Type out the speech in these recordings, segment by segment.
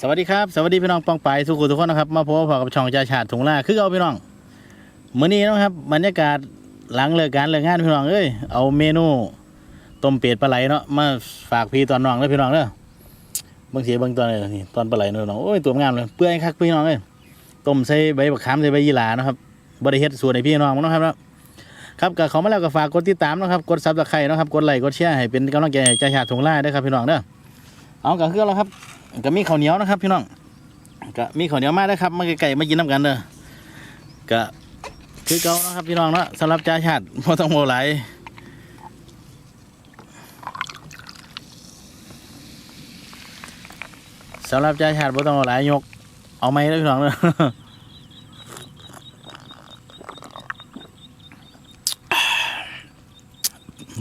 สวัสดีครับสวัสดีพี่น้องปองไปยสุขุทุกคนนะครับมาพบกับช่องจ่าชาติถุงล่าคือเอาพี่น้องมื้อนี้นะครับบรรยากาศหลังเลิกการเลิกงานพี่น้องเอ้ยเอาเมนูต้มเป็ดปลาไหลเนาะมาฝากพี่ตอนน้องเลยพี่น้องเด้อบางทีบางตอนเลยนี่ตอนปลาไหลเนาะน้องโอ้ยตัวงามเลยเปื่อยคักพี่น้องเอ้ยต้มใส่ใบบักขามใส่ใบยี่หร่านะครับบริเฮ็ดส่วนให้พี่น้องนะครับเนาะครับก็เขามาแล้วก็ฝากกดติดตามนะครับกดซับสไครต์นะครับกดไลค์กดแชร์ให้เป็นกำลังใจจ่าชาติถุงล่าด้วยครับพี่น้องเด้อเอาก็คือแล้วครับ ก็มีข้าวเหนียวนะครับ พี่น้องก็มีข้าวเหนียวมาได้อครับมาไก่ๆมากินน้ำกันเด้อก็คือเก่านะครับพี่น้องเนาะสำหรับจ่าชาติพอต้องโมไหลสำหรับจ่าชาติพอต้องโมไหลยก เอาไม้ได้อพี่น้องเด้อ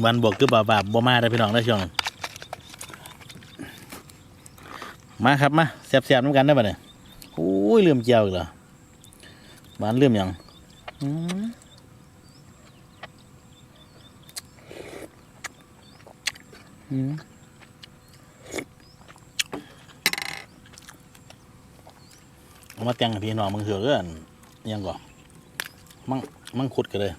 วันบวกคือบาบาบบ่มาได้พี่น้องได้ช่วง มาครับมาแซ่บๆน้ำกันได้ปะเนี่ยโอ้ยเลื่อมเจียวอีกเหรอบ้านเลื่อมยังอืมเอามาแต่งพี่น้องมึงเถื่อเอนยังก่อนมั่งมั่งขุดกันเลย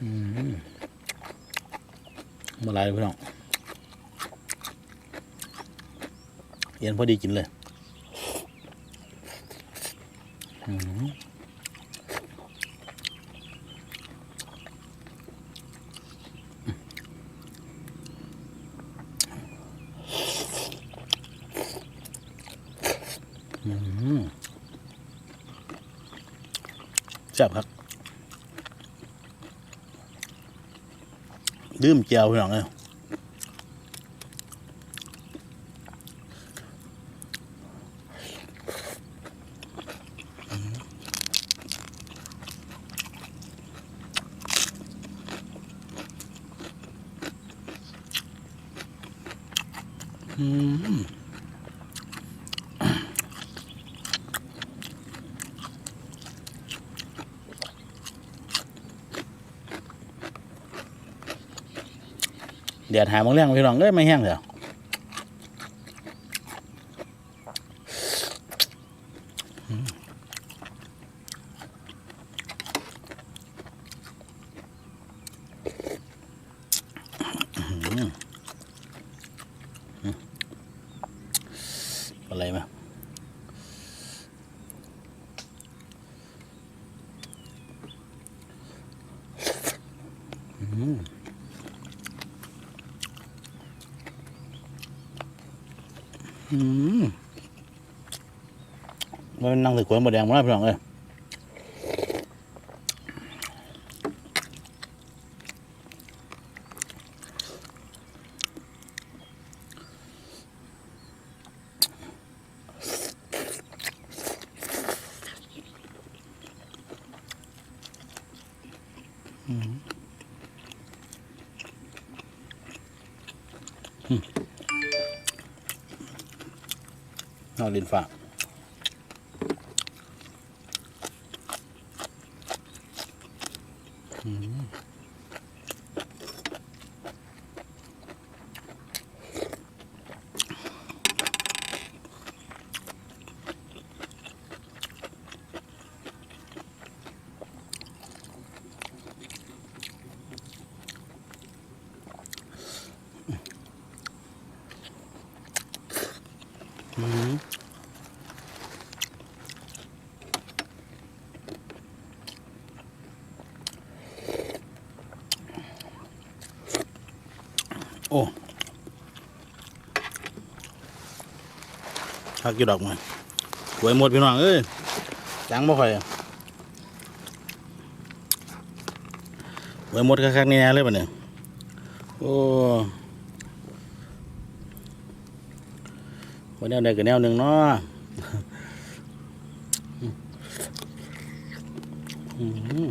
อืม มาลายพี่น้องเย็นพอดีกินเลยอืมอืมแซ่บครับ ดื่มเจียวพี่น้องเลยอืม เดี๋ยวหาบางเรื่องพี่น้องเอ้ยไม่แห้งเถอะอืมอืมอะไรมาอืม อืมมันนั่งถือขวดหมดแดงมาแล้วพี่น้องเอ้ย นอนลินฟ้า ฮักอยู่ดอกมันสวยหมดพี่น้องเอ้ยจังบ่ค่อยอะสวยหมดคักๆนี่แน่เลยปะเนี่ยโอ้วันแนวใดกับแนวหนึ่งเนาะอืม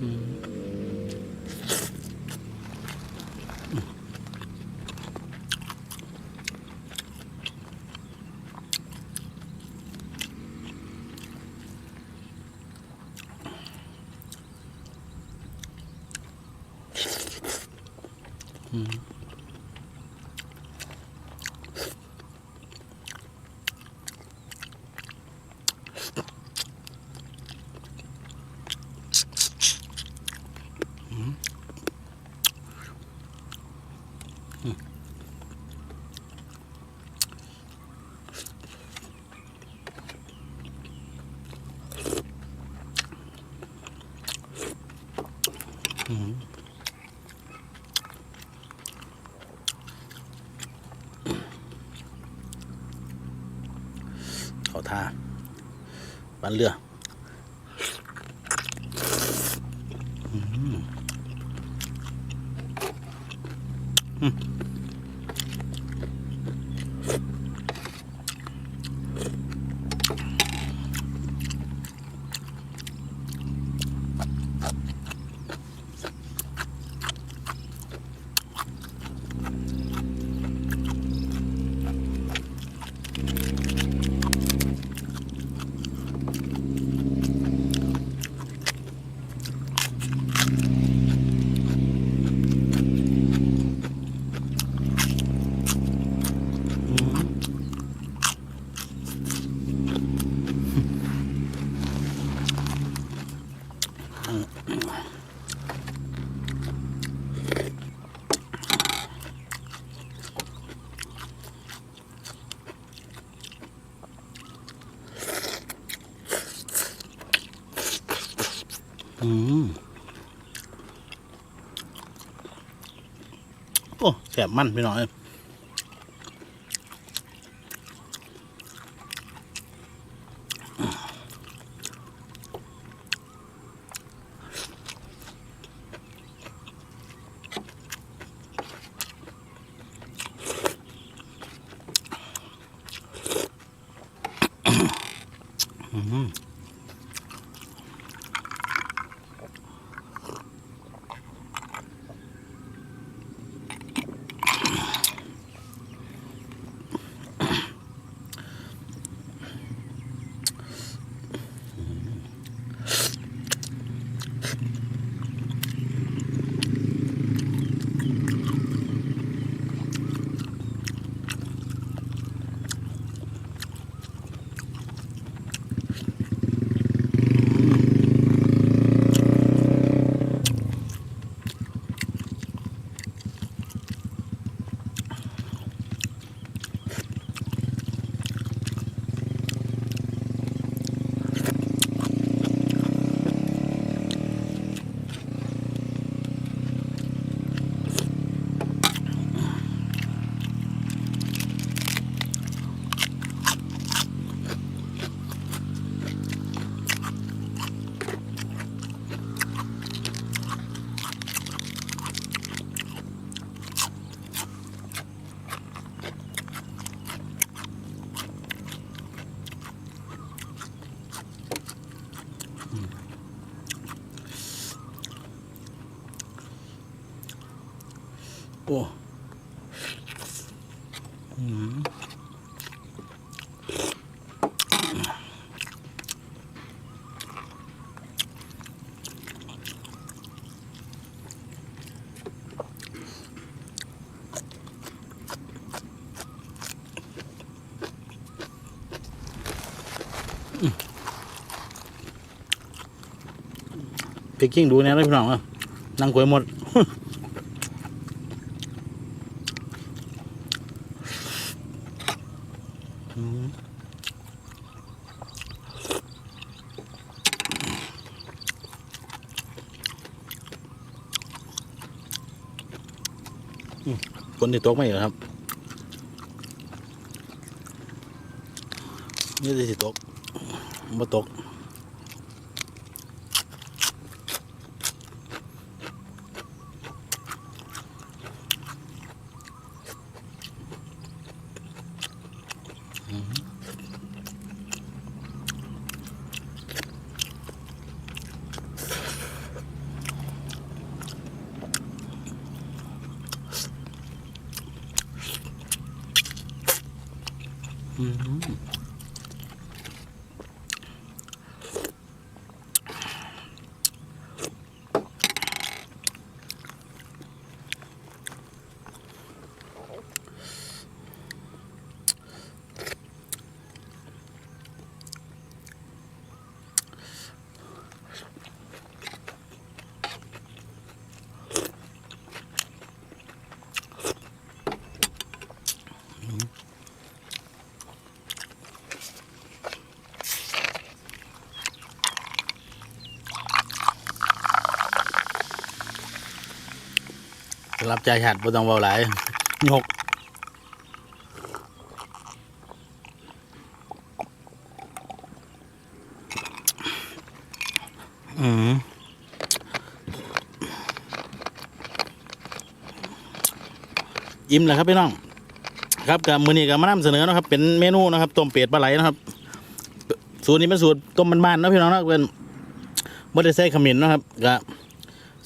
嗯。 เขาท่าบ้านเรือ อืมโอ้แสบมันไปหน่อยอืม โอ้ อืมพริกกิ้งดูนี่ยเลยพี่น้องนั่งกวยหมด อืมอืมค นที่ตกไม่เหรอครับนี่ที่ตกมาตก อื รับใจชาติบ่ต้องเบาหลายยกอืมอิ่มแล้วครับพี่น้อง ครับกับมือนี้กับมานำเสนอนะครับ เป็นเมนูนะครับต้มเป็ดปลาไหลนะครับสูตรนี้เป็นสูตรต้มบ้านๆนะพี่น้องเนะเป็นบ่ได้ใส่ขมิ้นนะครับก็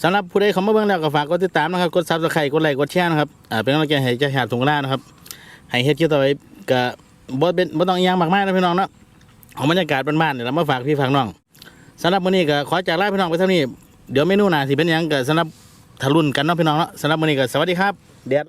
สำหรับผู้ใดเขามาเบิ่งแล้วก็ฝากกดติดตามนะครับกดซับสไครต์กดไลค์กดแชร์นะครับอ่าเป็นกำลังใจให้เจ้าหาบถุงขลานะครับให้เฮ็ดเกี่ยวต่อไปก็บ่เป็นบ่ต้องอิหยังมากมายนะพี่น้องเนาะของบรรยากาศบ้านๆนี่เรามาฝากพี่ฝากน้องสำหรับมื้อนี้ก็ขอจากลาพี่น้องไปเท่านี้เดี๋ยวเมนูหน้าสิเป็นหยังก็สำหรับทะลุนกันเนาะพี่น้องเนาะสำหรับมื้อนี้ก็สวัสดีครับเดี๋ยว